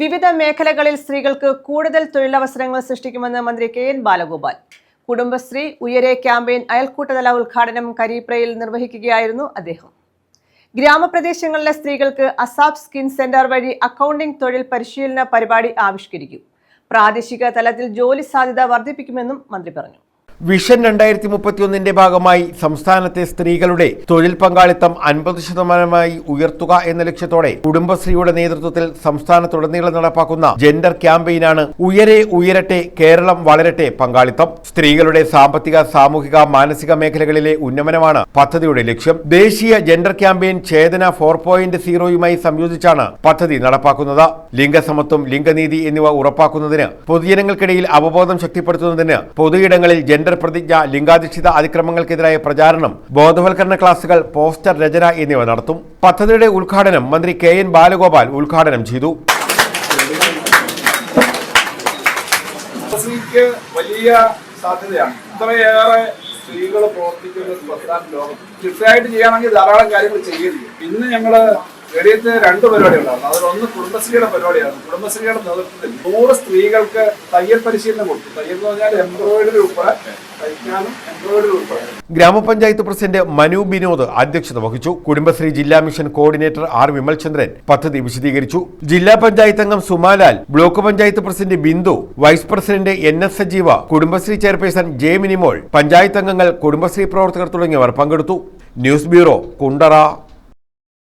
വിവിധ മേഖലകളിൽ സ്ത്രീകൾക്ക് കൂടുതൽ തൊഴിലവസരങ്ങൾ സൃഷ്ടിക്കുമെന്ന് മന്ത്രി K N Balagopal. Kudumbashree Uyare campaign അയൽക്കൂട്ടതല ഉദ്ഘാടനം കരീപ്രയിൽ നിർവഹിക്കുകയായിരുന്നു അദ്ദേഹം. ഗ്രാമപ്രദേശങ്ങളിലെ സ്ത്രീകൾക്ക് അസാബ് സ്കിൻ സെന്റർ വഴി അക്കൗണ്ടിംഗ് തൊഴിൽ പരിശീലന പരിപാടി ആവിഷ്കരിക്കും. പ്രാദേശിക തലത്തിൽ ജോലി സാധ്യത വർദ്ധിപ്പിക്കുമെന്നും മന്ത്രി പറഞ്ഞു. വിഷൻ രണ്ടായിരത്തി മുപ്പത്തിയൊന്നിന്റെ ഭാഗമായി സംസ്ഥാനത്തെ സ്ത്രീകളുടെ തൊഴിൽ പങ്കാളിത്തം അൻപത് ശതമാനമായി ഉയർത്തുക എന്ന ലക്ഷ്യത്തോടെ കുടുംബശ്രീയുടെ നേതൃത്വത്തിൽ സംസ്ഥാനത്തുടനീളം നടപ്പാക്കുന്ന ജെൻഡർ ക്യാമ്പയിനാണ് ഉയരെ ഉയരട്ടെ കേരളം വളരട്ടെ പങ്കാളിത്തം. സ്ത്രീകളുടെ സാമ്പത്തിക സാമൂഹിക മാനസിക മേഖലകളിലെ ഉന്നമനമാണ് പദ്ധതിയുടെ ലക്ഷ്യം. ദേശീയ ജെൻഡർ ക്യാമ്പയിൻ ഛേദന ഫോർ പോയിന്റ് സീറോയുമായി സംയോജിച്ചാണ് പദ്ധതി നടപ്പാക്കുന്നത്. ലിംഗസമത്വം ലിംഗനീതി എന്നിവ ഉറപ്പാക്കുന്നതിന് പൊതുജനങ്ങൾക്കിടയിൽ അവബോധം ശക്തിപ്പെടുത്തുന്നതിന് പൊതുയിടങ്ങളിൽ ജെൻഡർ പ്രതിജ്ഞ ലിംഗാധിഷ്ഠിത അതിക്രമങ്ങൾക്കെതിരായ പ്രചാരണം ബോധവൽക്കരണ ക്ലാസുകൾ പോസ്റ്റർ രചന എന്നിവ നടത്തും. പദ്ധതിയുടെ ഉദ്ഘാടനം മന്ത്രി കെ എൻ ബാലഗോപാൽ ഉദ്ഘാടനം ചെയ്തു. വലിയ സാധ്യതയാണ്. ഇത്രയേറെ സ്ത്രീകൾ പ്രവർത്തിക്കുന്ന ലോകം. ലോകത്ത് ചെയ്യുകയാണെങ്കിൽ ധാരാളം കാര്യങ്ങൾ ചെയ്യുന്നില്ല ചെയ്യും ഇന്ന് ഞങ്ങൾ വെളിയത്ത് രണ്ട് പരിപാടികളാണ് അതിലൊന്ന് കുടുംബശ്രീയുടെ പരിപാടിയാണ് കുടുംബശ്രീയുടെ നേതൃത്വത്തിൽ നൂറ് സ്ത്രീകൾക്ക് തയ്യൽ പരിശീലനം കൊടുത്തു. തയ്യൽ എന്ന് പറഞ്ഞാൽ എംബ്രോയിഡറി ഉൾപ്പെടെ ഗ്രാമപഞ്ചായത്ത് പ്രസിഡന്റ് മനു ബിനോദ് അധ്യക്ഷത വഹിച്ചു. കുടുംബശ്രീ ജില്ലാ മിഷൻ കോർഡിനേറ്റർ ആർ വിമൽചന്ദ്രൻ പദ്ധതി വിശദീകരിച്ചു. ജില്ലാ പഞ്ചായത്ത് അംഗം Sumalal block panchayat president Bindu vice president N S Sajeeva Kudumbashree chairperson J Minimol panchayat അംഗങ്ങൾ കുടുംബശ്രീ പ്രവർത്തകർ തുടങ്ങിയവർ പങ്കെടുത്തു. News bureau Kundara.